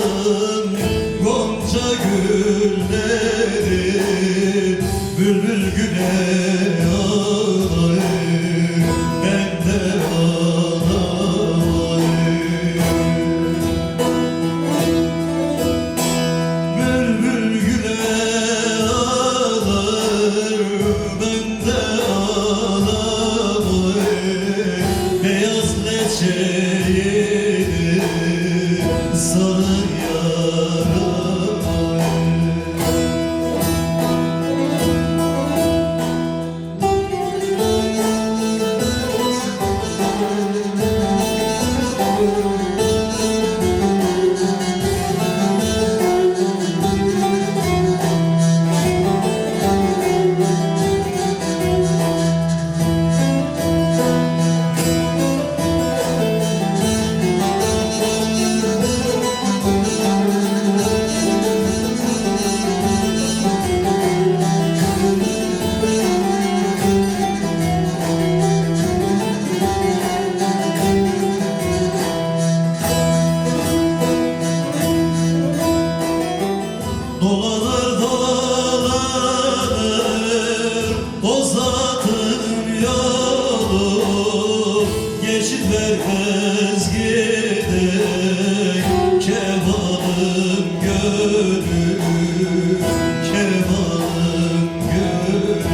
Jesus. Bozadım yolu Geçip vermez gidek Kemalım gönül Kemalım gönül.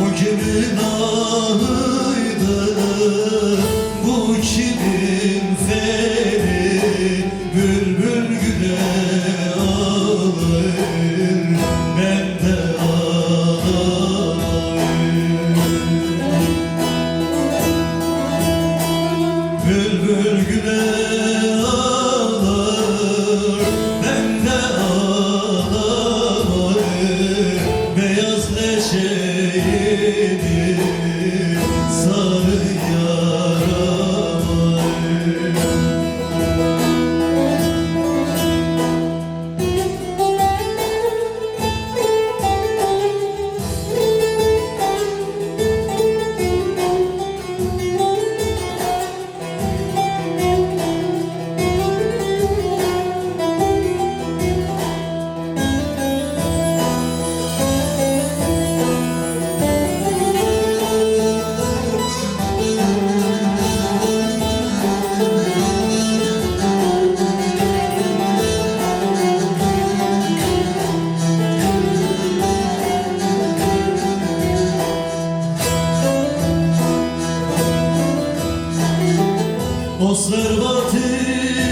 Bu kimin ahıydı Bu kimin away.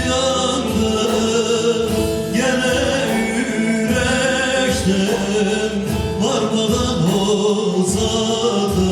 Yandı gene yürekten Varmadan uzadı